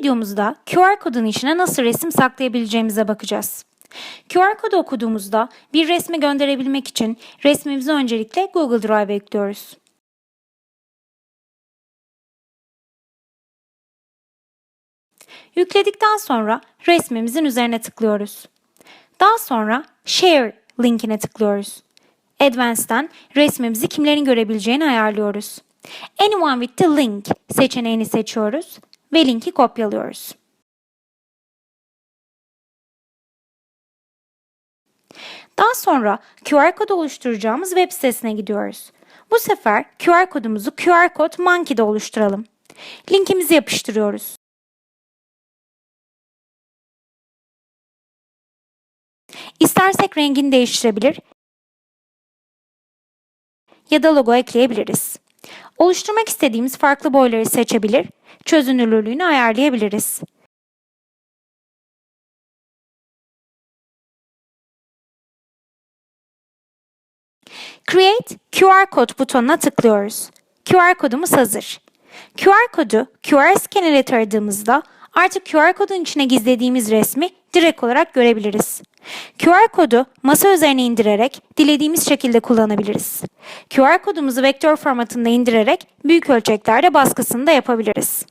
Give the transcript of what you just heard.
videomuzda QR kodun içine nasıl resim saklayabileceğimize bakacağız. QR kodu okuduğumuzda bir resmi gönderebilmek için resmimizi öncelikle Google Drive'a yüklüyoruz. Yükledikten sonra resmimizin üzerine tıklıyoruz. Daha sonra Share linkine tıklıyoruz. Advanced'den resmimizi kimlerin görebileceğini ayarlıyoruz. Anyone with the link seçeneğini seçiyoruz ve linki kopyalıyoruz. Daha sonra QR kod oluşturacağımız web sitesine gidiyoruz. Bu sefer QR kodumuzu QR Code Monkey'de oluşturalım. Linkimizi yapıştırıyoruz. İstersek rengini değiştirebilir ya da logo ekleyebiliriz. Oluşturmak istediğimiz farklı boyları seçebilir, çözünürlüğünü ayarlayabiliriz. Create QR Code butonuna tıklıyoruz. QR kodumuz hazır. QR kodu QR scanner'e taradığımızda artık QR kodun içine gizlediğimiz resmi direkt olarak görebiliriz. QR kodu masa üzerine indirerek dilediğimiz şekilde kullanabiliriz. QR kodumuzu vektör formatında indirerek büyük ölçeklerde baskısını da yapabiliriz.